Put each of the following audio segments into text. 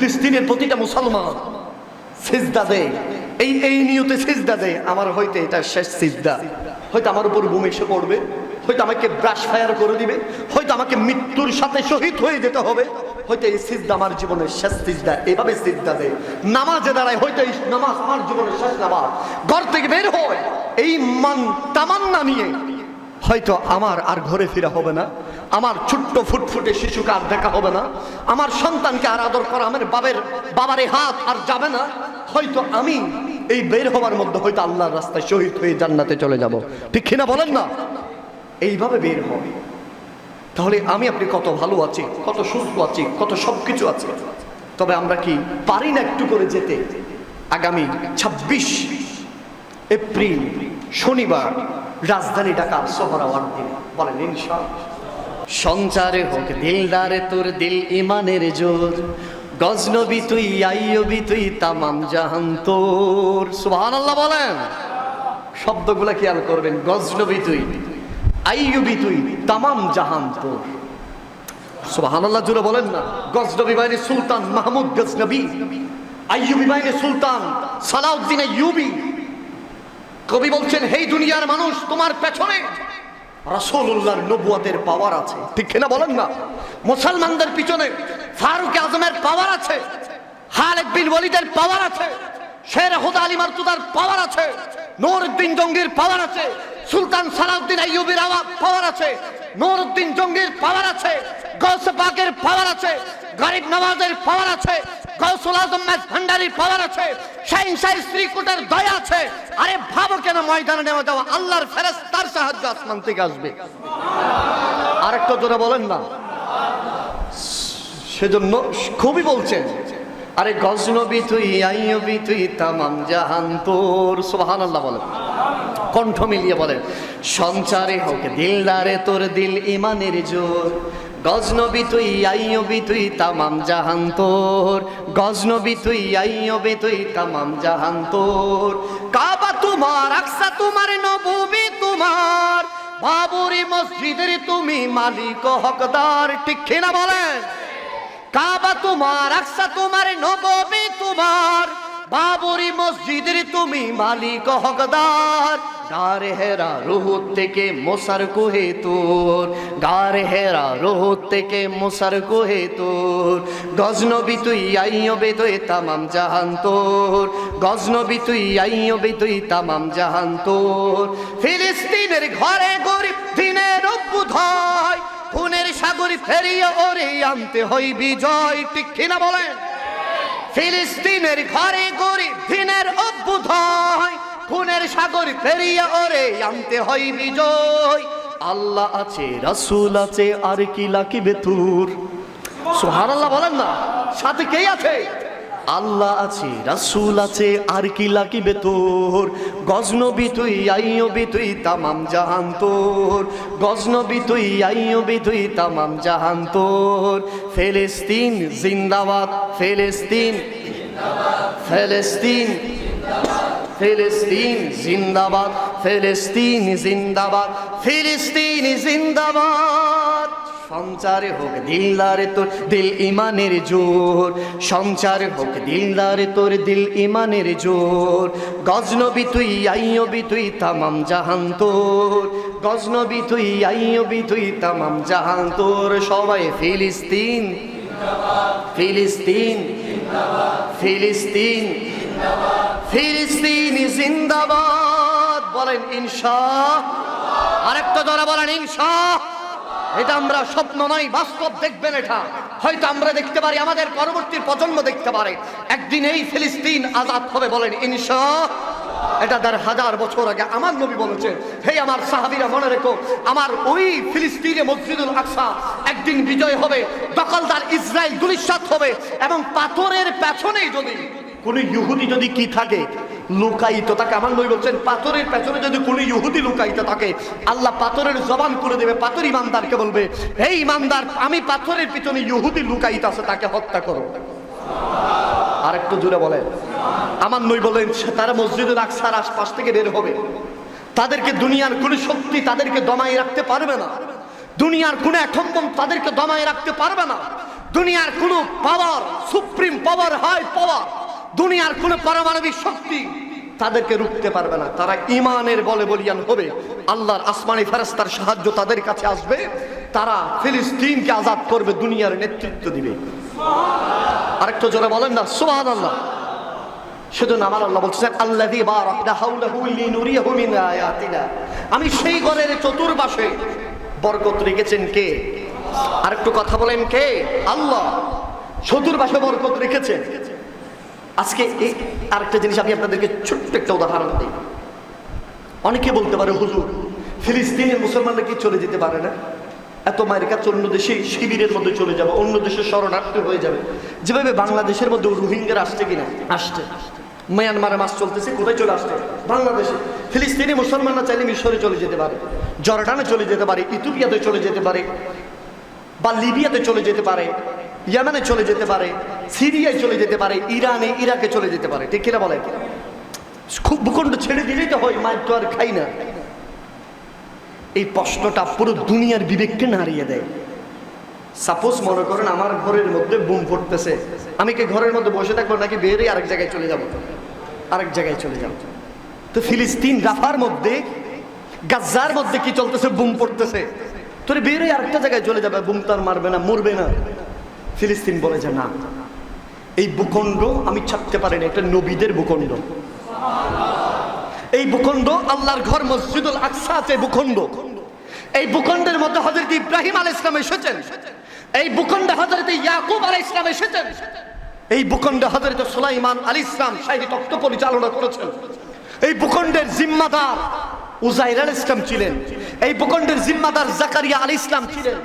ফিলিস্তিনের প্রতিটা মুসলমান সিজদা দেয়। এই এই নিয়তে সিজদা দেয়। আমার হয়তো এটা শেষ সিজদা। হয়তো আমার উপর বুম এসে পড়বে। হয়তো আমাকে ব্রাশ ফায়ার করে দিবে। হয়তো আমাকে মৃত্যুর সাথে শহীদ হয়ে যেতে হবে। হয়তো এই সিজদা আমার জীবনের শেষ সিজদা। এভাবে সিজদা দেয়। নামাজে দাঁড়ায় হয়তো এই নামাজ আমার জীবনের শেষ নামাজ। ঘর থেকে বের হয়। এই মান তামান্না নিয়ে হয়তো আমার আর ঘরে ফেরা হবে না। আমার ছোট্ট ফুটফুটে শিশুকে আর দেখা হবে না। আমার সন্তানকে আর আদর করা আমার বাবের বাবারে হাত আর যাবে না। হয়তো আমি এই বের হওয়ার মধ্যে হয়তো আল্লাহর রাস্তায় শহীদ হয়ে জান্নাতে চলে যাব। ঠিক কিনা বলেন না? এইভাবে বের হবে। তাহলে আমি, আপনি কত ভালো আছি, কত সুস্থ আছি, কত সব কিছু আছে। তবে আমরা কি পারি না একটু করে যেতে? আগামী ছাব্বিশ এপ্রিল শনিবার রাজধানী ঢাকার সোহরাওয়ার দিন বলেন, ইনশাআল্লাহ। সঞ্চারে হোক, দিলদারে তোর দিল ইমানের জোর। গজনবি তুই, আইয়বি তুই, তামাম জাহান তোর। সুহান আল্লাহ বলেন। শব্দগুলা খেয়াল করবেন, গজনবি তুই, আইয়ুবি তুই, তামাম জাহান তোর। সুবহানাল্লাহ জুড়ে বলেন না, গজনবী বাহিনী সুলতান মাহমুদ গজনবী, আইয়ুবি বাহিনী সুলতান সালাউদ্দিন আইয়ুবি। কবি বলছেন, হেই দুনিয়ার মানুষ, তোমার পেছনে রাসূলুল্লাহর নবুয়াতের পাওয়ার আছে। ঠিক কিনা বলেন না? মুসলমানদের পিছনে ফারুক আজমের পাওয়ার আছে, খালেদ বিন ওয়ালিদের পাওয়ার আছে, শের হুদা আলী মারতুদার পাওয়ার আছে নূরউদ্দিন জঙ্গির পাওয়ার আছে, সুলতান সালাউদ্দিন আইয়ুবির আওয়া পাওয়ার আছে নূরউদ্দিন জঙ্গির পাওয়ার আছে, গৌসে পাকের পাওয়ার আছে, গরিব নওয়াজের পাওয়ার আছে গৌসুল আজম ম্যাচ ভান্ডারির পাওয়ার আছে, শাহিন শাহ শ্রীকুটের দয়া আছে। আরে ভাবো কেন ময়দানে নেওয়া যাওয়া? আল্লাহর ফেরেস্তার সাহায্য আসমান থেকে আসবে। আরেকটা জোরে বলেন না। সেজন্য কবি বলছেন, আরে গজনবি তুই, আইয়বি তুই, তামাম জাহান তোর। সুবহানাল্লাহ বলেন। কণ্ঠ মিলিয়ে বলেন, সঞ্চারে হোক দিলদারে তোর দিল ইমানের জোর। গজনবি তুই, আইয়বি তুই, তামাম জাহান তোর গজনবি তুই, আইয়বি তুই, তামাম জাহান তোর কাবা তোমার, আকসা তোমার, নববী তোমার। বাবুরি মসজিদের তুমি মালিক হকদার, ঠিক কিনা বলেন? কাবা তোমার, আকসা তোমার, নববী তোমার। বাবরি মসজিদের তুমি মালিক হকদার। গারে হেরা রোহুত থেকে মোসার কোহে তোর। গারে হেরা রোহুত থেকে মোসার কোহে তোর। গজনবি তুই আইয়বে তুই তামাম জাহান তোর। গজনবি তুই আইয়বে তুই তামাম জাহান তোর। ফিলিস্তিনের ঘরে গরিব দিনের অভ্যুদয়। খুনের সাগর ফেরিয়ে ওরে আনতে হই বিজয়। ঠিক কিনা বলেন? ফিলিস্তিনের ঘরে গরিব দিনের অভ্যুদয় খুনের সাগর ফেরিয়া ওরে আনতে হয় বিজয়। আল্লাহ আছে, রাসুল আছে, আর কি লাকিবে সোহার আল্লাহ বলেন না, সাথে কে আছে? আল্লাহ আছে, রাসূল আছে, আর কি লাগিবে তোর? গজনবি তুই, আইয়বি তুই, তামাম জাহান তোর। গজনবি তুই, আইয়বি তুই, তামাম জাহান তোর। ফেলেস্তিন, জিন্দাবাদ। ফেলেস্তিন ফেলেস্তিন, ফিলিস্তিন, জিন্দাবাদ। ফিলিস্তিন জিন্দাবাদ। ফিলিস্তিন, জিন্দাবাদ। সঞ্চারে হোক দিলদারে তোর দিল ইমানের জোর। সঞ্চারে হোক দিলদারে তোর দিল ইমানের জোর। গজনবি তুই, আইয়বি তুই, তামাম জাহান তোর। গজনবি তুই, আইয়বি তুই, তামাম জাহান তোর। সবাই ফিলিস্তিন ফিলিস্তিন ফিলিস্তিন ফিলিস্তিন জিন্দাবাদ। বলেন ইনশা, আরেকটা যারা বলেন ইনশা। এটা আমরা স্বপ্ন নয়, বাস্তব দেখবেন এটা। হয়তো আমরা দেখতে পারি, আমাদের পরবর্তী প্রজন্ম দেখতে পারে। একদিন এই ফিলিস্তিন আজাদ হবে বলেন ইনশা এটা দেড় হাজার বছর আগে আমার নবী বলেছেন, হে আমার সাহাবিরা, মনে রেখো, আমার ওই ফিলিস্তিনে মসজিদুল আকসা একদিন বিজয় হবে, দখলদার ইসরায়েল দুলিশাত হবে এবং পাথরের পেছনে যদি কোন ইহুদি যদি কি থাকে লুকায়িত, তাকে আমার নই বলছেন, পাথরের পেছনে যদি কোন ইহুদি লুকায়িত থাকে, আল্লাহ পাথরের জবান করে দেবে, পাথর ইমানদারকে বলবে, হে ইমানদার, আমি পাথরের পিছনে ইহুদি লুকায়িত আছে, তাকে হত্যা করো। আর একটু জুড়ে বলেন। আমার নই বলেন তারা মসজিদুল আকসার আশপাশ থেকে বের হবে। তাদেরকে দুনিয়ার কোন শক্তি তাদেরকে দমাই রাখতে পারবে না। দুনিয়ার কোন একম্বন তাদেরকে দমাই রাখতে পারবে না। দুনিয়ার কোনো পাওয়ার, সুপ্রিম পাওয়ার, হাই পাওয়ার দুনিয়ার কোনো পারমাণবিক শক্তি তাদেরকে রুখতে পারবে না। তারা ইমানের বলে বলিয়ান হবে, আল্লাহর আসমানি ফেরেস্তার সাহায্য তাদের কাছে আসবে, তারা ফিলিস্তিনকে আজাদ করবে, দুনিয়ার নেতৃত্ব দিবে। আরেকটু জোরে বলেন না সুবহান আল্লাহ শুধু আমার আল্লাহ বলছেন আয়াতিনা। আমি সেই ঘরের চতুর্পাশে বরকত রেখেছেন কে? আরেকটু কথা বলেন কে? আল্লাহ। চতুর্পাশে বরকত রেখেছেন। আজকে আরেকটা জিনিস আমি আপনাদেরকে ছোট্ট একটা উদাহরণ দিই। অনেকে বলতে পারে, হুজুর ফিলিস্তিনের মুসলমানরা কি চলে যেতে পারে না? এত মায়ের কাছে অন্য দেশে শিবিরের মধ্যে চলে যাবে, অন্য দেশে শরণার্থী হয়ে যাবে। যেভাবে বাংলাদেশের মধ্যে রোহিঙ্গারা আসছে কিনা? আসছে। মায়ানমারে মাস চলতেছে, কোথায় চলে আসছে? বাংলাদেশে। ফিলিস্তিনি মুসলমানরা চাইলে মিশরে চলে যেতে পারে, জর্ডানে চলে যেতে পারে, ইথিওপিয়াতে চলে যেতে পারে বা লিবিয়াতে চলে যেতে পারে। ইয়ামানে চলে যেতে পারে, সিরিয়ায় চলে যেতে পারে, ইরানে, ইরাকে চলে যেতে পারে। ঠিক কিনা বলে খুব ভূখণ্ড ছেড়ে দিলেই তো হয়, মায়ের তো আর খাই না। এই প্রশ্নটা পুরো দুনিয়ার বিবেককে নাড়িয়ে দেয়। সাপোজ মনে করেন আমার ঘরের মধ্যে বুম ফুটতেছে। আমি কি ঘরের মধ্যে বসে থাকব নাকি বেরিয়ে আরেক জায়গায় চলে যাব? আরেক জায়গায় চলে যাব। তো ফিলিস্তিন রাফার মধ্যে, গাজ্জার মধ্যে কি চলতেছে? বুম পড়তেছে তোর বেরিয়ে আরেকটা জায়গায় চলে যাবে, বুম তার মারবে না, মরবে না। ফিলিস্তিন বলে যে না। এই ভূখণ্ড আমি ছাড়তে পারি না, এটা নবীদের ভূখণ্ড। এই ভূখণ্ড আল্লাহর ঘর মসজিদুল আকসা আছে ভূখণ্ড। এই ভূখণ্ডের মধ্যে হজরত ইব্রাহিম আল ইসলাম এসেছেন। এই ভূখণ্ডে হজরত ইয়াকুব আল ইসলাম এসেছেন। এই ভূখণ্ডে হজরত সুলাইমান আল ইসলাম শাহী তত্ত্ব পরিচালনা করেছেন। এই ভূখণ্ডের জিম্মাদার উজাইর আল ইসলাম ছিলেন। এই ভূখণ্ডের জিম্মাদার জাকারিয়া আল ইসলাম ছিলেন।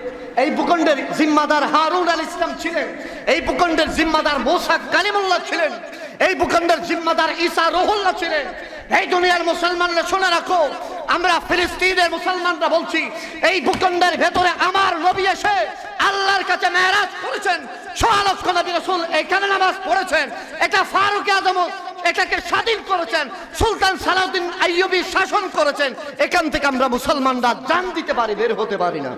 এই ভূখণ্ডের জিম্মাদার হারুন আল ইসলাম ছিলেন। এই ভূখণ্ডের জিম্মাদার মোসা কালিমুল্লাহ ছিলেন। এই ভূখণ্ডের জিম্মাদার ঈসা রহুল্লাহ ছিলেন। এই দুনিয়ার মুসলমানরা শুনে রাখো, আমরা ফিলিস্তিনের মুসলমানরা বলছি, এই ভূখণ্ডের ভেতরে আমার নবী এসে আল্লাহর কাছে মেরাজ করেছেন। সোয়া লক্ষ নবী রসুল এখানে নামাজ পড়েছেন। এটা ফারুক আজম এটাকে স্বাধীন করেছেন। সুলতান সালাউদ্দিন আইয়ুবী শাসন করেছেন। এখান থেকে আমরা মুসলমানরা জান দিতে পারি, বের হতে পারি না।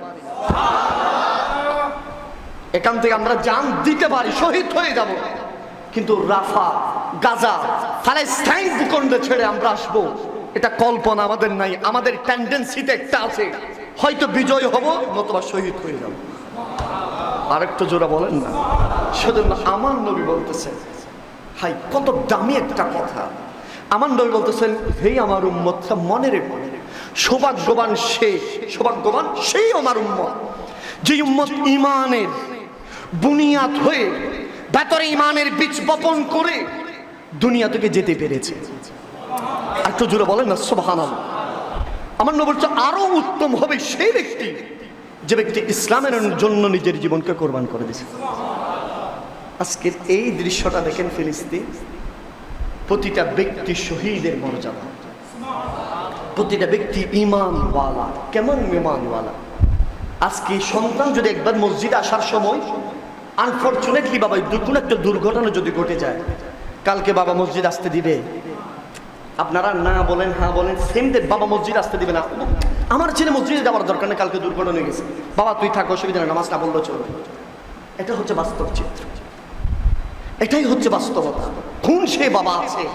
এখান থেকে আমরা জান দিতে পারি, শহীদ হয়ে যাব। কিন্তু রাফা, গাজা প্যালেস্টাইন ভূখণ্ডে ছেড়ে আমরা আসব। এটা কল্পনা আমাদের নাই, আমাদের টেন্ডেন্সিতে একটা আছে। হয়তো বিজয় হব, নতুবা শহীদ হয়ে যাব। আরেকটু জোরা বলেন না। সেজন্য আমার নবী বলতেছেন হাই, কত দামি একটা কথা। আমার নবী বলতেছেন হেই আমার উম্মতটা মনে রেখো। সৌভাগ্যবান সে, সৌভাগ্যবান সেই আমার উম্মত। যে উম্মত ইমানের বুনিয়াদ হয়ে ভেতরে ইমানের বীজ বপন করে দুনিয়া থেকে যেতে পেরেছে। একটু জোরে বলেন না সোভান আমার নবী বলছে, আরও উত্তম হবে সেই ব্যক্তি যে ব্যক্তি ইসলামের জন্য নিজের জীবনকে কোরবান করে দিয়েছে। আজকের এই দৃশ্যটা দেখেন ফিলিস্তিন। প্রতিটা ব্যক্তি শহীদের মর্যাদা। প্রতিটা ব্যক্তি ইমানওয়ালা, কেমন ইমানওয়ালা? আজকে সন্তান যদি একবার মসজিদে আসার সময় আনফর্চুনেটলি বাবা কোনো একটা দুর্ঘটনা যদি ঘটে যায়, কালকে বাবা মসজিদ আসতে দিবে। আপনারা না বলেন হ্যাঁ বলেন সেম ডে বাবা মসজিদ আসতে দিবে না। আমার ছেলে মসজিদে যাওয়ার দরকার নেই, কালকে দুর্ঘটনা হয়ে গেছে। বাবা, তুই থাক, অসুবিধা নেই নামাজ না বললেও চলবে। এটা হচ্ছে বাস্তব চিত্র। এটাই হচ্ছে বাস্তবতা। কোন সে বাবা আছে।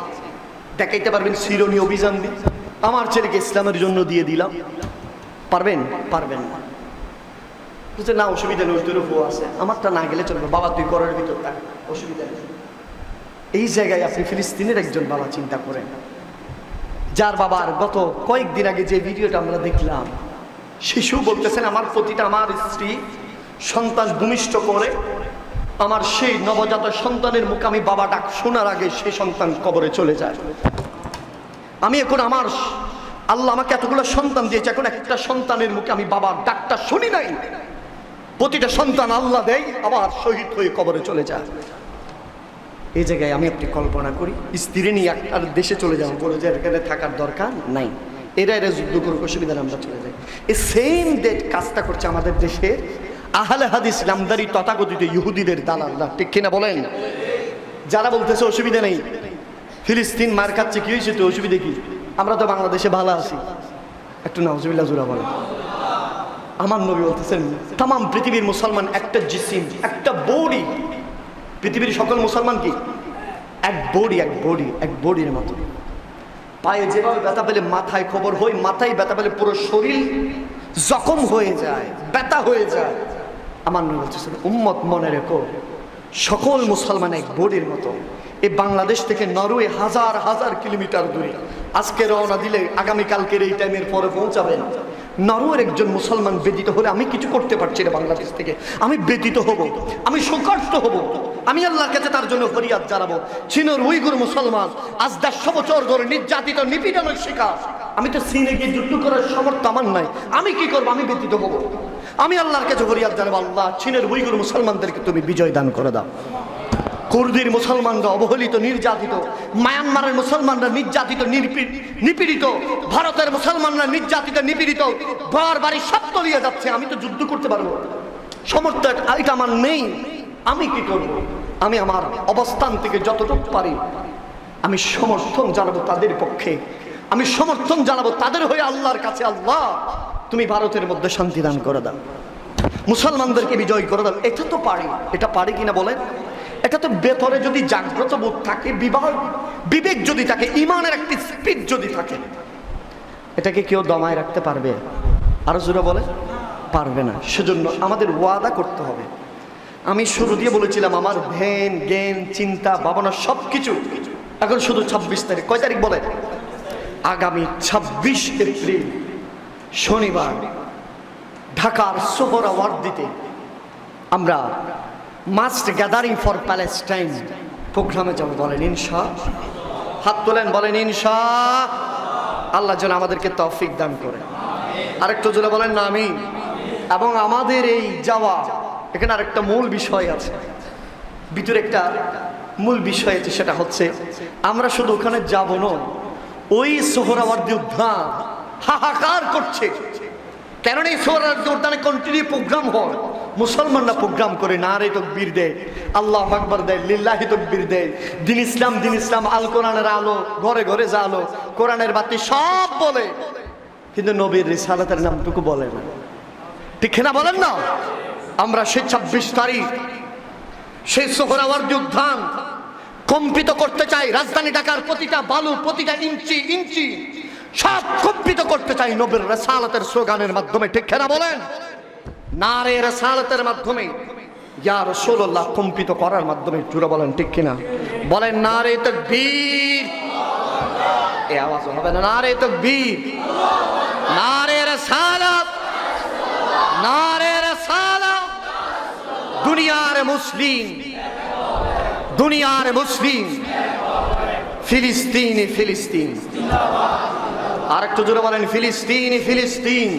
দেখাইতে পারবেন শিরোনি অভিযান দিয়ে। আমার ছেলেকে ইসলামের জন্য দিয়ে দিলাম। পারবেন? পারবেন না। বলছে না, অসুবিধা নেই তোর বউ আছে। আমারটা না গেলে চলবে বাবা, তুই করার ভিতর থাক, অসুবিধা নেই। এই জায়গায় আপনি ফিলিস্তিনের একজন বাবা চিন্তা করেন। যার বাবার গত কয়েকদিন আগে যে ভিডিওটা আমরা দেখলাম, শিশু বলতেছেন, আমার প্রতিটা, আমার স্ত্রী সন্তান ভূমিষ্ঠ করে আমার সেই নবজাত সন্তানের মুখে আমি বাবা ডাক শোনার আগে সেই সন্তান কবরে চলে যায়। আমি এখন আমার আল্লাহ আমাকে এতগুলো সন্তান দিয়েছে, এখন একটা সন্তানের মুখে আমি বাবার ডাকটা শুনি নাই। প্রতিটা সন্তান আল্লাহ দেয়, আবার শহীদ হয়ে কবরে চলে যায়। এই জায়গায় আমি আপনি কল্পনা করি, স্ত্রী নিয়ে একটা দেশে চলে যাব বলে যে এখানে থাকার দরকার নাই। এরা এরা যুদ্ধ করুক অসুবিধা আমরা চলে যাই। এই সেম ডেট কাজটা করছে আমাদের দেশে আহলে হাদিস নামদারি তথাকথিত ইহুদিদের দালাল্লা ঠিক কিনা বলেন? যারা বলতেছে অসুবিধা নেই। ফিলিস্তিন মার খাচ্ছে, কি হয়েছে তো? অসুবিধা কি? আমরা তো বাংলাদেশে ভালো আছি। একটু না অসুবিধা জোড়া বলেন। আমার নবী বলতেছেন তাম পৃথিবীর মুসলমান একটা জিসিম, একটা বডি। পৃথিবীর সকল মুসলমান কি? এক বডি এক বডি, এক বডির মতো। পায়ে যেভাবে ব্যথা পেলে মাথায় খবর হয়, মাথায় ব্যথা পেলে পুরো শরীর জখম হয়ে যায়, ব্যথা হয়ে যায়। আমার নবী বলতেছেন উম্মত মনে রেখো, সকল মুসলমান এক বডির মতো। এই বাংলাদেশ থেকে নরওয়ে হাজার হাজার কিলোমিটার দূরে। আজকে রওনা দিলে আগামীকালকের এই টাইমের পরে পৌঁছাবে পৌঁছাবেন নরওয়ের একজন মুসলমান ব্যতীত হলে আমি কিছু করতে পারছি না বাংলাদেশ থেকে। আমি ব্যতীত হব, আমি শোকার্ত হব। আমি আল্লাহর কাছে তার জন্য ফরিয়াদ জানাব। চীনের উইগুর মুসলমান, আজ দেড়শো বছর ধরে নির্যাতিত, নিপীড়নের শিকার। আমি তো চীনে গিয়ে যুদ্ধ করার সামর্থ্য আমার নাই। আমি কি করব? আমি ব্যতীত হব। আমি আল্লাহর কাছে ফরিয়াদ জানাব, আল্লাহ, চীনের উইগুর মুসলমানদেরকে তুমি বিজয় দান করে দাও। কুর্দির মুসলমানরা অবহেলিত, নির্যাতিত, মায়ানমারের মুসলমানরা নির্যাতিত নিপীড়িত, ভারতের মুসলমানরা নির্যাতিত, নিপীড়িত, ঘর বাড়ি সব তলিয়ে যাচ্ছে, আমি তো যুদ্ধ করতে পারব। সমর্থ এটা আমার নেই, আমি কি করব? আমি আমার অবস্থান থেকে যতটুকু পারি, আমি সমর্থন জানাব তাদের পক্ষে। আমি সমর্থন জানাব তাদের হয়ে আল্লাহর কাছে, আল্লাহ। তুমি ভারতের মধ্যে শান্তি দান করে দাও। মুসলমানদেরকে বিজয় করে দাও। এটা তো পারি। এটা পারি কিনা বলেন? এটা তো ভেতরে যদি জাগ্রত বোধ থাকে, বিবাহ, বিবেক যদি থাকে, ইমানের একটি স্পিড যদি থাকে, এটাকে কেউ দমায় রাখতে পারবে? আরও জোরে বলে পারবে না। সেজন্য আমাদের ওয়াদা করতে হবে। আমি শুরু দিয়ে বলেছিলাম, আমার ধ্যান, জ্ঞান, চিন্তা, ভাবনা সব কিছু এখন শুধু ছাব্বিশ তারিখ। কয় তারিখ বলে আগামী ছাব্বিশ এপ্রিল। শনিবার ঢাকার সোহরা ওয়ার্দিতে আমরা মাস্ট গ্যাদারিং ফর প্যালেস্টাইন প্রোগ্রামে যাব বলেন, ইনশা হাত তোলেন, বলেন, ইনশা আল্লাহ যেন আমাদেরকে তৌফিক দান করে। আরেকটু জোরে বলেন না আমি এবং আমাদের এই যাওয়া, এখানে আরেকটা মূল বিষয় আছে। ভিতরে একটা মূল বিষয় আছে, সেটা হচ্ছে আমরা শুধু ওখানে যাব না ওই সোহরাওয়ার্দী উদ্যান হাহাকার করছে। কেননা এই সোহরাওয়ার্দী উদ্যানে কন্টিনিউ প্রোগ্রাম হয়। মুসলমানরা প্রোগ্রাম করে না রে তকবীর দেয়, আল্লাহ আকবর দেয়, লিল্লাহি তকবীর দেয়। দিন ইসলাম দিন ইসলাম, আল কোরআনের আলো, ঘরে ঘরে যা আলো, কোরআনের বাতি সব বলে। কিন্তু নবীর রিসালাতের নামটুকু বলে না। ঠিক না বলেন না? আমরা সেই ছাব্বিশ তারিখ, সেই সোহরাওয়ার্দী উদ্যান কম্পিত করতে চাই। রাজধানী ঢাকার প্রতিটা বালু, প্রতিটা ইঞ্চি ইঞ্চি। সব কম্পিত করতে চাই নবীর রেসালতের স্লোগানের মাধ্যমে, ঠিক না বলেন? নারে রেসালতের মাধ্যমে, ইয়া রসুল্লাহ কম্পিত করার মাধ্যমে জুড়ে বলেন, ঠিক কিনা? বলেন, নারে তকবীর। এ আওয়াজ হবে না, নারে তকবীর। নারে রেসালত। নারে রেসালত। দুনিয়ার মুসলিম। দুনিয়ার মুসলিম। ফিলিস্তিনি, ফিলিস্তিন। আর একটু জোরে বলেন, ফিলিস্তিনি, ফিলিস্তিন।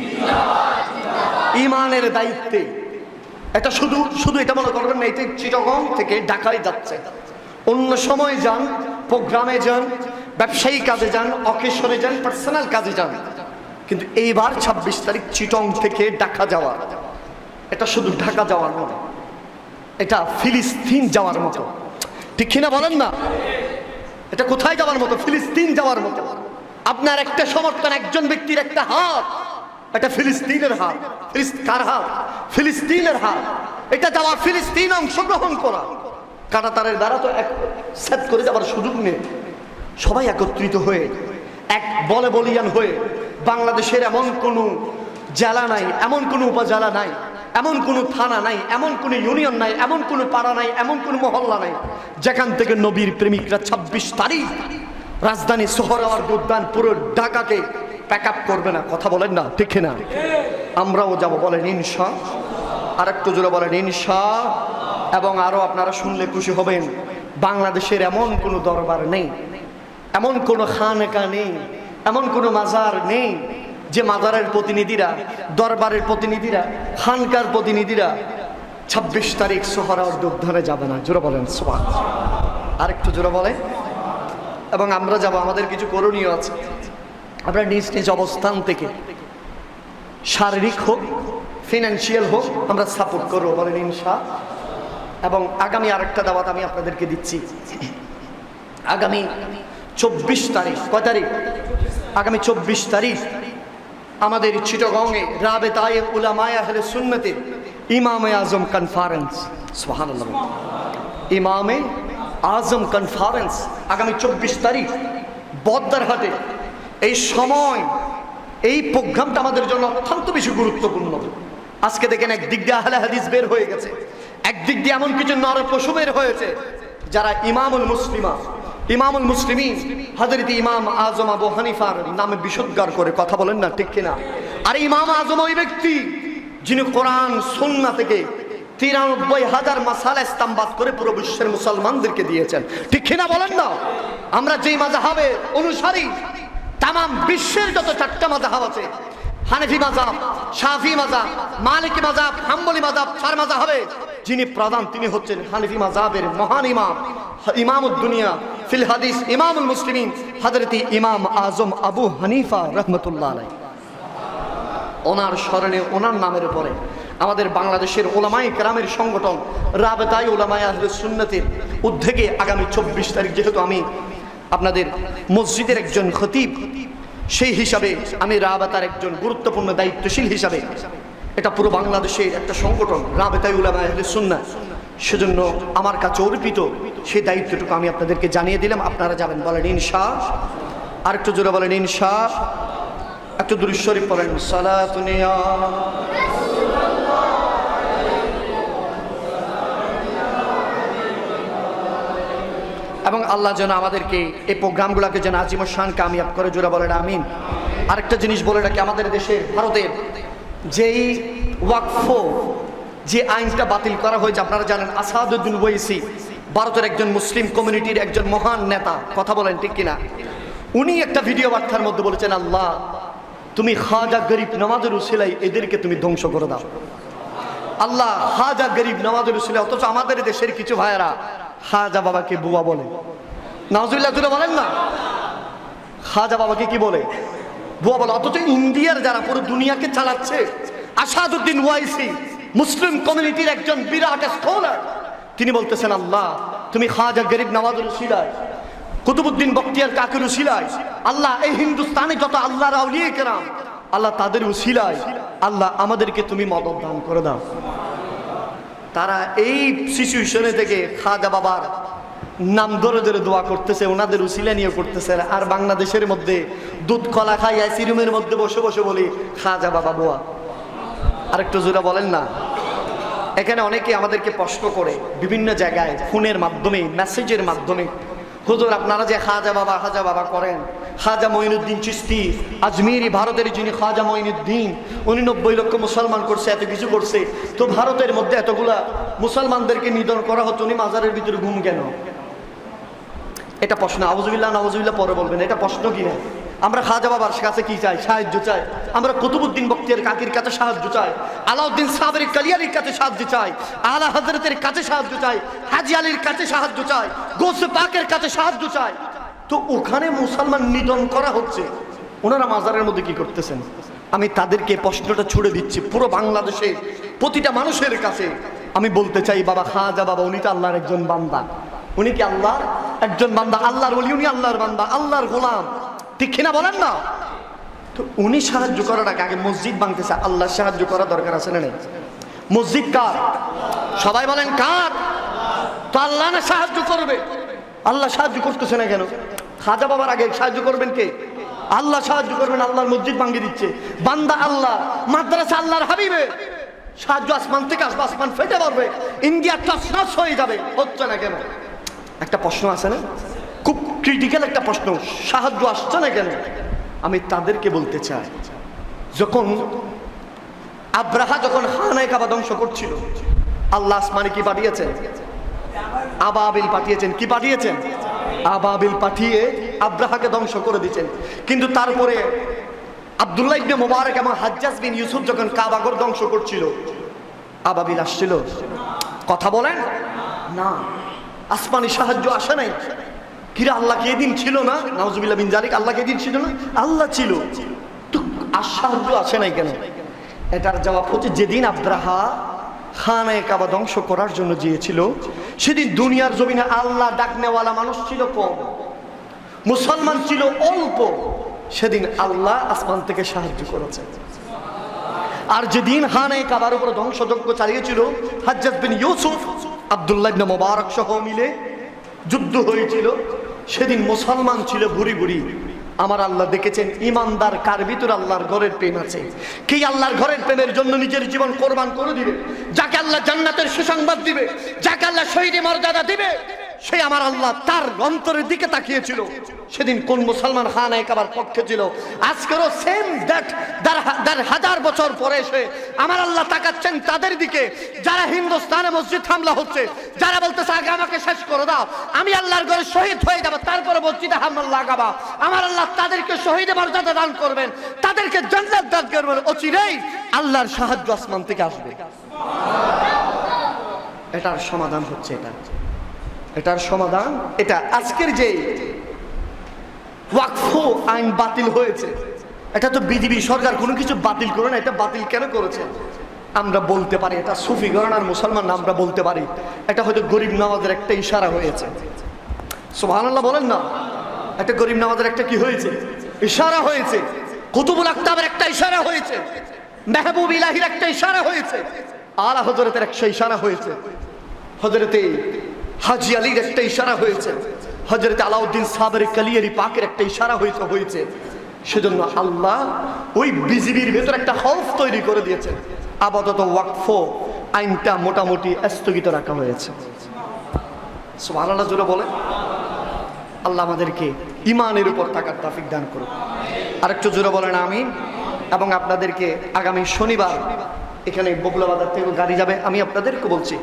ইমানের দায়িত্বে। এটা শুধু শুধু এটা মনে করবেন না, এটা চিটগং থেকে ঢাকায় যাচ্ছে। অন্য সময় যান, প্রোগ্রামে যান, ব্যবসায়ী কাজে যান অকেশনে যান পার্সোনাল কাজে যান। কিন্তু এইবার ছাব্বিশ তারিখ চিটং থেকে ঢাকা যাওয়া। এটা শুধু ঢাকা যাওয়ার নয় এটা ফিলিস্তিন যাওয়ার মতো। ঠিক কিনা বলেন না? এটা কোথায় যাওয়ার মতো? ফিলিস্তিন যাওয়ার মতো। আপনার একটা সমর্থন, একজন ব্যক্তির একটা হাত। এটা ফিলিস্তিনের হাত। কার হাত? ফিলিস্তিনের হাত। এটা যাওয়া ফিলিস্তিন অংশগ্রহণ করা। কাটাতারের দ্বারা তো এক সেট করে যাওয়ার সুযোগ নেই। সবাই একত্রিত হয়ে, এক বলে বলিয়ান হয়ে, বাংলাদেশের এমন কোনো জেলা নাই, এমন কোনো উপজেলা নাই, এমন কোনো থানা নাই, এমন কোনো ইউনিয়ন নাই, এমন কোনো পাড়া নাই, এমন কোনো মহল্লা নাই, যেখান থেকে নবীর প্রেমিকরা ছাব্বিশ তারিখ রাজধানী সোহরাওয়ার উদ্যান পুরো ঢাকাকে প্যাক আপ করবে না। কথা বলেন না, ঠিক না আমরাও যাব বলেন, ইনশা। আর একটু জোরে বলেন, ইনশা। এবং আরও আপনারা শুনলে খুশি হবেন, বাংলাদেশের এমন কোনো দরবার নেই, এমন কোনো খানেকা নেই, এমন কোনো মাজার নেই, যে মাজারের প্রতিনিধিরা, দরবারের প্রতিনিধিরা, খানকার প্রতিনিধিরা ছাব্বিশ তারিখ সোহরাওয়ার উদ্ধারে যাবে না। জোরে বলেন সোয়া আরেকটু জোরে বলে এবং আমরা যাব, আমাদের কিছু করণীয় আছে। আমরা নিজ নিজ অবস্থান থেকে শারীরিক হোক ফিনান্সিয়াল হোক, আমরা সাপোর্ট করব বলেন ইনশা। এবং আগামী আরেকটা দাওয়াত আমি আপনাদেরকে দিচ্ছি। আগামী চব্বিশ তারিখ, কয় তারিখ? আগামী চব্বিশ তারিখ আমাদের চিটগংয়ে রাবেতায়ে উলামায়ে আহলে সুন্নতের ইমামে আজম কনফারেন্স সুবহানাল্লাহ। ইমামে আজম কনফারেন্স আগামী চব্বিশ তারিখ বদ্দারহাটে এই সময়, এই প্রোগ্রামটা আমাদের জন্য অত্যন্ত বেশি গুরুত্বপূর্ণ। আজকে দেখেন একদিক দিয়ে আহলে হাদিস বের হয়ে গেছে, একদিক দিয়ে এমন কিছু নর পশু বের হয়েছে, যারা ইমামুল মুসলিমা। ইমামুল মুসলিমিন হাজরত ইমাম আজম আবু হানিফার নামে বিশুদ্ধার করে কথা বলেন না ঠিক কিনা? আর ইমাম আজম ওই ব্যক্তি, যিনি কোরআন সুন্না থেকে তিরানব্বই হাজার মাসালা ইস্তামবাদ করে পুরো বিশ্বের মুসলমানদেরকে দিয়েছেন। ঠিক কিনা বলেন না? আমরা যেই মাজাহাবের অনুসারী তাম বিশ্বের যত চারটা মাজাহাব আছে, হানেফি মাজাব শাফি মাজাব মালিক মাজাব হাম্বলি মাজাব চার মাজাব হবে যিনি প্রধান, তিনি হচ্ছেন হানিফি মাজাবের মহান ইমাম, ইমামুদ দুনিয়া, ফিল হাদিস ইমামুল মুসলিমিন হযরতি ইমাম আজম আবু হানিফা রহমতুল্লাহ ওনার স্মরণে, ওনার নামের উপরে আমাদের বাংলাদেশের ওলামাই গ্রামের সংগঠন, রাবেতাই ওলামাই আহলে সুন্নতের উদ্যোগে আগামী চব্বিশ তারিখ, যেহেতু আমি আপনাদের মসজিদের একজন খতিব, সেই হিসাবে আমি রাবেতার একজন গুরুত্বপূর্ণ দায়িত্বশীল হিসাবে এটা পুরো বাংলাদেশের একটা সংগঠন, রাবেতাই উলামাই আহলে সুন্নাহ। সেজন্য আমার কাছে অর্পিত সেই দায়িত্বটুকু আমি আপনাদেরকে জানিয়ে দিলাম। আপনারা যাবেন বলেন, ইনশা, আরেকটু জোরে বলেন, ইনশা। একটু দুরুশ্বরী পড়েন সালাতুনিয়া এবং আল্লাহ যেন আমাদেরকে এই প্রোগ্রামগুলোকে যেন আজিম শান কামিয়াব করে জোরে বলেন, আমিন। আরেকটা জিনিস বলে রাখি, আমাদের দেশে ভারতের যেই ওয়াকফ, যে আইনটা বাতিল করা হয়েছে, আপনারা জানেন আসাদুদ্দিন ওয়েসি ভারতের একজন মুসলিম কমিউনিটির একজন মহান নেতা, কথা বলেন ঠিক কিনা? উনি একটা ভিডিও বার্তার মধ্যে বলেছেন, আল্লাহ, তুমি খাজা গরিব নমাজের উসিলাই এদেরকে তুমি ধ্বংস করে দাও। আল্লাহ হাজা গরিব নওয়াজের উসিলা অথচ আমাদের দেশের কিছু ভাইয়েরা হাজা বাবাকে বুয়া বলে। নওয়াজুল্লাহ তুলে বলেন না। খাজা বাবাকে কি বলে? বুয়া বলে, অথচ ইন্ডিয়ার যারা পুরো দুনিয়াকে চালাচ্ছে, আসাদুদ্দিন ওয়াইসি, মুসলিম কমিউনিটির একজন বিরাট স্কলার তিনি বলতেছেন, আল্লাহ, তুমি খাজা গরিব নওয়াজের উসিলায় কুতুবুদ্দিন বক্তিয়ার কাকের উসিলায় আল্লাহ, এই হিন্দুস্তানে যত আল্লাহর আউলিয়ে কেরাম আল্লাহ তাদের উসিলায় আল্লাহ আমাদেরকে তুমি মদত দান করে দাও। তারা এই সিচুয়েশনে থেকে খাজা বাবার নাম ধরে ধরে দোয়া করতেছে, ওনাদের উসিলা নিয়ে করতেছে। আর বাংলাদেশের মধ্যে দুধ, কলা খাই এসি রুমের মধ্যে বসে বসে বলি, খাজা বাবা বোয়া। আরেকটু জোরা বলেন না। এখানে অনেকে আমাদেরকে প্রশ্ন করে বিভিন্ন জায়গায়, ফোনের মাধ্যমে মেসেজের মাধ্যমে, হুজুর, আপনারা যে খাজা বাবা খাজা বাবা করেন খাজা মঈনুদ্দিন চিস্তি আজমিরি ভারতের যিনি খাজা মঈনুদ্দিন, উনি নব্বই লক্ষ মুসলমান করছে, এত কিছু করছে। তো ভারতের মধ্যে এতগুলা মুসলমানদেরকে নিধন করা হচ্ছে, উনি মাজারের ভিতরে ঘুম কেন? এটা প্রশ্ন। আবজুবিল্লাহ নওয়াজুবিল্লাহ পরে বলবেন, এটা প্রশ্ন কি? না আমরা খাজা বাবার কাছে কি চাই? সাহায্য চাই। আমরা কুতুবুদ্দিন বক্তিয়ার কাকির কাছে সাহায্য চাই। আলাউদ্দিন সাহাবের কালিয়ারির কাছে সাহায্য চাই। আলা হজরতের কাছে সাহায্য চাই। হাজি আলীর কাছে সাহায্য চাই। গোসে পাকের কাছে সাহায্য চাই। তো ওখানে মুসলমান নিধন করা হচ্ছে। ওনারা মাজারের মধ্যে কি করতেছেন? আমি তাদেরকে প্রশ্নটা ছুড়ে দিচ্ছি। পুরো বাংলাদেশে, প্রতিটা মানুষের কাছে আমি বলতে চাই, বাবা খাজা বাবা, উনি তো আল্লাহর একজন বান্দা। উনি কি আল্লাহ একজন বান্দা। আল্লাহর বলি উনি আল্লাহর বান্দা। আল্লাহর গোলাম। ঠিক কিনা বলেন না? তো উনি সাহায্য করার আগে আগে মসজিদ ভাঙতেছে আল্লাহ সাহায্য করা দরকার আছে না মসজিদ কার? সবাই বলেন কার? তো আল্লাহ না সাহায্য করবে। আল্লাহ সাহায্য করতেছে না কেন? খাজা বাবার আগে সাহায্য করবেন কে? আল্লাহ সাহায্য করবেন, আল্লাহর মসজিদ ভাঙিয়ে দিচ্ছে। বান্দা আল্লাহ, মাদ্রাসা আল্লাহর হাবিবে। সাহায্য আসমান থেকে আসবে আসমান ফেটে পড়বে। ইন্ডিয়া হয়ে যাবে। হচ্ছে না কেন? একটা প্রশ্ন আছে না? খুব ক্রিটিক্যাল একটা প্রশ্ন। সাহায্য আসছে না কেন? আমি তাদেরকে বলতে চাই, যখন আব্রাহা যখন হানায় কাবা ধ্বংস করছিল, আল্লাহ আসমানে কি পাঠিয়েছেন? আবাবিল পাঠিয়েছেন। কি পাঠিয়েছেন? আবাবিল পাঠিয়ে আব্রাহাকে ধ্বংস করে দিয়েছেন। কিন্তু তারপরে আব্দুল্লাহ ইবনে মোবারক এবং হাজ্জাজ বিন ইউসুফ যখন কাবাগর ধ্বংস করছিল, আবাবিল আসছিল। কথা বলেন? না। আসমানি সাহায্য আসে নাই। কিরা, আল্লাহ কে দিন ছিল না? নওয়াজুবিল্লাহ বিন জালিক আল্লাহ কে দিন ছিল না? আল্লাহ ছিল। তো আর সাহায্য আসে নাই কেন? এটার জবাব হচ্ছে, যেদিন আব্রাহা খানায় কাবা ধ্বংস করার জন্য গিয়েছিল সেদিন দুনিয়ার জমিনে আল্লাহ ডাকনেওয়ালা মানুষ ছিল কম। মুসলমান ছিল অল্প। সেদিন আল্লাহ আসমান থেকে সাহায্য করেছে। আর যেদিন হানে কাবার উপর ধ্বংসযজ্ঞ চালিয়েছিল, হাজ্জাজ বিন ইউসুফ, আব্দুল্লাহ মোবারক সহ মিলে যুদ্ধ হয়েছিল। সেদিন মুসলমান ছিল ভুরি ভুরি। আমার আল্লাহ দেখেছেন, ইমানদার কার ভিতর আল্লাহর ঘরের প্রেম আছে? কি আল্লাহর ঘরের প্রেমের জন্য নিজের জীবন কোরবান করে দিবে? যাকে আল্লাহ জান্নাতের সুসংবাদ দিবে, যাকে আল্লাহ শহীদ মর্যাদা দিবে সে আমার আল্লাহ তার অন্তরের দিকে তাকিয়েছিল। সেদিন কোন মুসলমান খান একাবার পক্ষে ছিল। আজকেরও সেম দ্যাট দেড় হাজার বছর পরে এসে আমার আল্লাহ তাকাচ্ছেন তাদের দিকে। যারা হিন্দুস্তানে মসজিদ হামলা হচ্ছে, যারা বলতেছে, আগে আমাকে শেষ করে দাও। আমি আল্লাহর ঘরে শহীদ হয়ে যাব, তারপরে মসজিদে হামলা লাগাবা। আমার আল্লাহ তাদেরকে শহীদ মর্যাদা দান করবেন, তাদেরকে জান্নাত দান করবেন। অচিরেই আল্লাহর সাহায্য আসমান থেকে আসবে। এটার সমাধান হচ্ছে এটা। এটার সমাধান? এটা আজকের যে আইন বাতিল হয়েছে, এটা তো বিজেপি সরকার কোনো কিছু বাতিল করে না, এটা বাতিল কেন করেছে? আমরা বলতে পারি, এটা সুফি গণনার মুসলমান, আমরা বলতে পারি, এটা হয়তো গরিব নামাজের একটা ইশারা হয়েছে। সুবহানাল্লাহ বলেন না একটা গরিব নামাজের একটা কি হয়েছে? ইশারা হয়েছে। কুতুবুল আক্তাবের একটা ইশারা হয়েছে। মেহবুব ইলাহির একটা ইশারা হয়েছে। আলা হজরতের একটা ইশারা হয়েছে। হজরতে হাজি আলীর একটা ইশারা হয়েছে। হজরত আলাউদ্দিন সাবের কালিয়ারি পাকের একটা ইশারা হয়েছে হয়েছে সেজন্য আল্লাহ ওই বিজিবির ভেতর একটা হলফ তৈরি করে দিয়েছে আপাতত ওয়াকফ আইনটা মোটামুটি স্থগিত রাখা হয়েছে। সুবহানাল্লাহ জোরে বলে আল্লাহ আমাদেরকে ইমানের উপর থাকার তাফিক দান করুক। আরেকটু জোরে বলেন আমি এবং আপনাদেরকে আগামী শনিবার এখানে বগুলা বাজার থেকে গাড়ি যাবে, আমি আপনাদেরকে বলছি,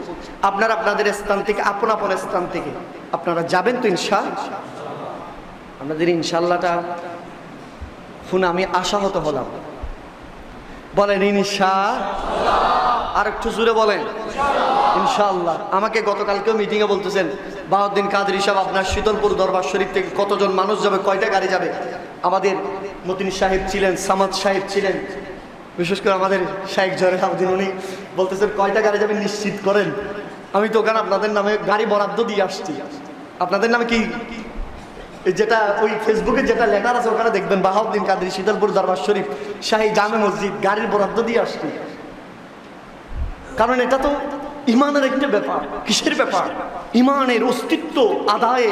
আপনারা আপনাদের স্থান থেকে, আপন আপন স্থান থেকে, আপনারা যাবেন তো ইনশা আপনাদের ইনশাল্লাহটা শুনে আমি আশাহত হলাম। বলেন ইনশা আর একটু জুড়ে বলেন। ইনশাল্লাহ আমাকে গতকালকেও মিটিংয়ে বলতেছেন, বাহাউদ্দিন কাদের হিসাব আপনার শীতলপুর দরবার শরীফ থেকে কতজন মানুষ যাবে, কয়টা গাড়ি যাবে? আমাদের মতিন সাহেব ছিলেন, সামাদ সাহেব ছিলেন বিশেষ করে আমাদের শাহেক জয়ের আবদিন উনি বলতেছেন, কয়টা গাড়ি যাবে নিশ্চিত করেন? আমি তো ওখানে আপনাদের নামে গাড়ি বরাদ্দ দিয়ে আসছি। আপনাদের নামে কি যেটা ওই ফেসবুকে যেটা লেটার আছে, ওখানে দেখবেন, বাহাউদ্দিন কাদের, শীতলপুর দরবার শরীফ, শাহী জামে মসজিদ, গাড়ির বরাদ্দ দিয়ে আসছি। কারণ এটা তো ইমানের একটা ব্যাপার। কিসের ব্যাপার? ইমানের অস্তিত্ব আদায়ে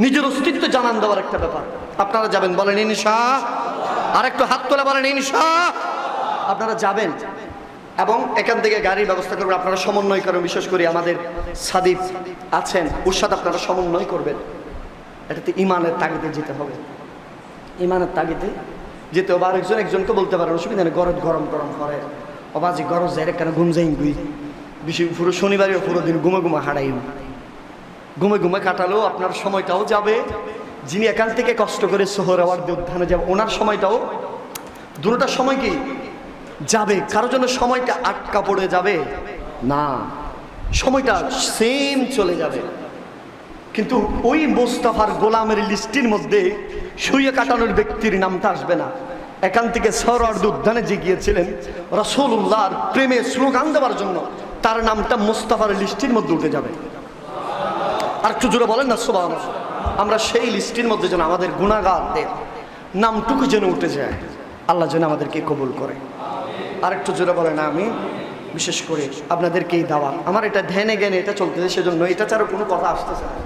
নিজের অস্তিত্ব জানান দেওয়ার একটা ব্যাপার। আপনারা যাবেন, বলেন ইনশা আর একটু হাত তোলা, বলেন ইনশা আপনারা যাবেন এবং এখান থেকে গাড়ির ব্যবস্থা করবেন। আপনারা সমন্বয় করেন, বিশেষ করে আমাদের সাদিব আছেন। ওর সাথে আপনারা সমন্বয় করবেন। এটাতে ইমানের তাগিদে যেতে হবে। ইমানের তাগিদে যেতে হবে। আরেকজন, একজনকে বলতে পারেন, অসুবিধা নেই গরম গরম গরম করে। অবাজি গরজ যায় কেন ঘুম যাই গুই বেশি পুরো শনিবারও পুরো দিন ঘুমে ঘুমে হারাই ঘুমে ঘুমে কাটালেও আপনার সময়টাও যাবে। যিনি এখান থেকে কষ্ট করে সোহরাওয়ার্দে উদ্যানে যাবে, ওনার সময়টাও। দুটোটার সময় কি? যাবে? কারও জন্য সময়টা আটকা পড়ে যাবে? না। সময়টা সেম চলে যাবে। কিন্তু ওই মোস্তাফার গোলামের লিস্টির মধ্যে শুয়ে কাটানোর ব্যক্তির নামটা আসবে না। এখান থেকে সরওয়ার্দ উদ্যানে যে গিয়েছিলেন রসুল্লাহর প্রেমে স্লোগান দেওয়ার জন্য। তার নামটা মোস্তাফার লিস্টির মধ্যে উঠে যাবে। আর একটু জোরে বলেন না সোবান আমরা সেই লিস্টির মধ্যে যেন আমাদের গুণাগারদের নামটুকু যেন উঠে যায়। আল্লাহ যেন আমাদেরকে কবুল করে। আর একটু জোরে বলেন আমি বিশেষ করে আপনাদেরকে এই দাওয়া আমার এটা ধ্যানে জ্ঞানে এটা চলতেছে, সেজন্য এটা ছাড়া কোনো কথা আসতেছে না।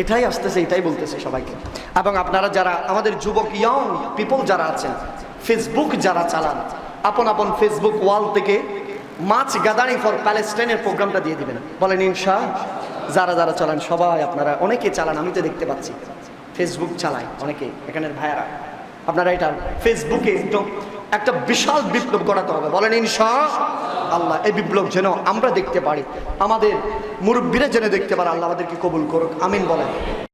এটাই আসতেছে, এটাই বলতেছে সবাইকে। এবং আপনারা যারা, আমাদের যুবক ইয়ং পিপল যারা আছেন ফেসবুক যারা চালান, আপন আপন ফেসবুক ওয়াল থেকে মাছ গাদানি ফর প্যালেস্টাইনের প্রোগ্রামটা দিয়ে দিবেন। বলেন, ইনশা, যারা যারা চালান, সবাই আপনারা অনেকে চালান, আমি তো দেখতে পাচ্ছি। ফেসবুক চালায় অনেকে, এখানের ভাইয়ারা। আপনারা এটা ফেসবুকে একদম একটা বিশাল বিপ্লব করাতে হবে। বলেন ইনশা আল্লাহ এই বিপ্লব যেন আমরা দেখতে পারি। আমাদের মুরব্বীরা যেন দেখতে পারে, আল্লাহ আমাদেরকে কবুল করুক। আমিন বলেন।